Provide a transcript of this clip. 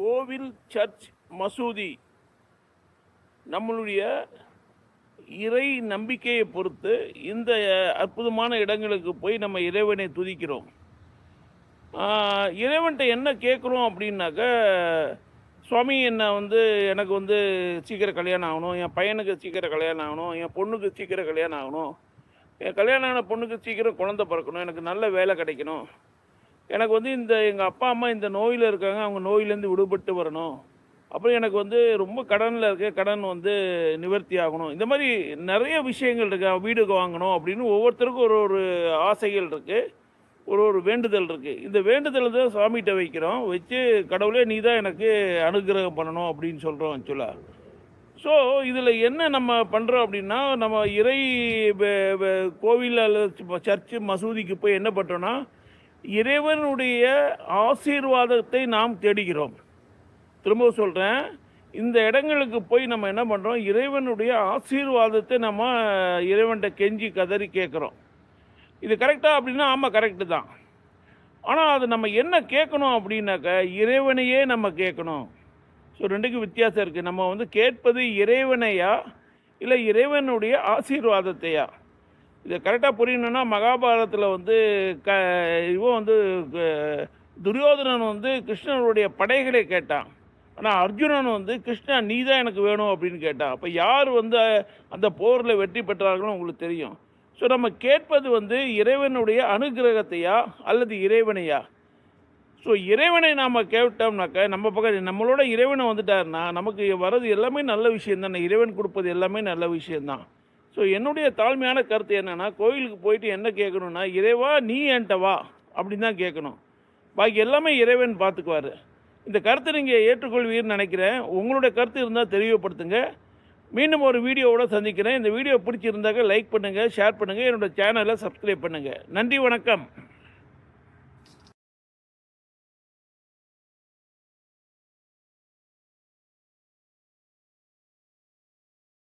கோவில் சர்ச் மசூதி. நம்மளுடைய இறை நம்பிக்கையை பொறுத்து இந்த அற்புதமான இடங்களுக்கு போய் நம்ம இறைவனை துதிக்கிறோம். இறைவன்கிட்ட என்ன கேட்குறோம் அப்படின்னாக்க சுவாமி என்னை வந்து எனக்கு வந்து சீக்கிரம் கல்யாணம் ஆகணும் என் பையனுக்கு சீக்கிரம் கல்யாணம் ஆகணும் என் பொண்ணுக்கு சீக்கிரம் கல்யாணம் ஆகணும். என் கல்யாணம் ஆன பொண்ணுக்கு சீக்கிரம் குழந்தை பிறக்கணும் எனக்கு நல்ல வேலை கிடைக்கணும். எனக்கு வந்து இந்த எங்கள் அப்பா அம்மா இந்த நோயில் இருக்காங்க அவங்க நோயிலேருந்து விடுபட்டு வரணும். அப்புறம் எனக்கு வந்து ரொம்ப கடனில் இருக்க கடன் வந்து நிவர்த்தி ஆகணும். இந்த மாதிரி நிறைய விஷயங்கள் இருக்குது வீடு வாங்கணும் அப்படின்னு ஒவ்வொருத்தருக்கும் ஒரு ஒரு ஆசைகள் இருக்குது ஒரு ஒரு வேண்டுதல் இருக்குது இந்த வேண்டுதல் தான் சாமிகிட்ட வைக்கிறோம். வச்சு கடவுளே நீ தான் எனக்கு அனுகிரகம் பண்ணணும் அப்படின்னு சொல்கிறோம் ஆக்சுவலாக ஸோ இதில் என்ன நம்ம பண்ணுறோம் அப்படின்னா நம்ம இறை வ- கோவில் அல்லது சர்ச்சு மசூதிக்கு போய் என்ன பண்ணுறோன்னா இறைவனுடைய ஆசீர்வாதத்தை நாம் தேடுகிறோம். திரும்ப சொல்கிறேன் இந்த இடங்களுக்கு போய் நம்ம என்ன பண்ணுறோம் இறைவனுடைய ஆசீர்வாதத்தை நம்ம இறைவன்கிட்ட கெஞ்சி கதறி கேட்குறோம். இது கரெக்டாக அப்படின்னா ஆமாம் கரெக்டு தான். ஆனால் அது நம்ம என்ன கேட்கணும் அப்படின்னாக்க இறைவனையே நம்ம கேட்கணும். ஸோ ரெண்டுக்கும் வித்தியாசம் இருக்குது நம்ம வந்து கேட்பது இறைவனையா இல்லை இறைவனுடைய ஆசீர்வாதத்தையா? இது கரெக்டாக புரியணும்னா மகாபாரதத்தில் வந்து க இவன் வந்து துரியோதனன் வந்து கிருஷ்ணனுடைய படைகளை கேட்டான். ஆனால் அர்ஜுனன் வந்து கிருஷ்ணா நீ தான் எனக்கு வேணும் அப்படின்னு கேட்டான். அப்போ யார் வந்து அந்த போரில் வெற்றி பெற்றார்களோ உங்களுக்கு தெரியும். ஸோ நம்ம கேட்பது வந்து இறைவனுடைய அனுகிரகத்தையா அல்லது இறைவனையா? ஸோ இறைவனை நாம் கேட்டோம்னாக்க நம்ம பக்கம் நம்மளோட இறைவனை வந்துட்டாருன்னா நமக்கு வர்றது எல்லாமே நல்ல விஷயம் தானே இறைவன் கொடுப்பது எல்லாமே நல்ல விஷயம்தான். ஸோ என்னுடைய தாழ்மையான கருத்து என்னென்னா கோயிலுக்கு போயிட்டு என்ன கேட்கணும்னா இறைவா நீ என்கிட்ட வா அப்படின்னு தான் கேட்கணும். பாக்கி எல்லாமே இறைவன் பார்த்துக்குவார் இந்த கருத்தை நீங்கள் ஏற்றுக்கொள்வீர்னு நினைக்கிறேன். உங்களுடைய கருத்து இருந்தால் தெளிவுபடுத்துங்க. மீண்டும் ஒரு வீடியோவோட சந்திக்கிறேன். இந்த வீடியோ பிடிச்சிருந்தாக்க லைக் பண்ணுங்கள் ஷேர் பண்ணுங்கள் என்னோட சேனலை சப்ஸ்கிரைப் பண்ணுங்கள் நன்றி வணக்கம்.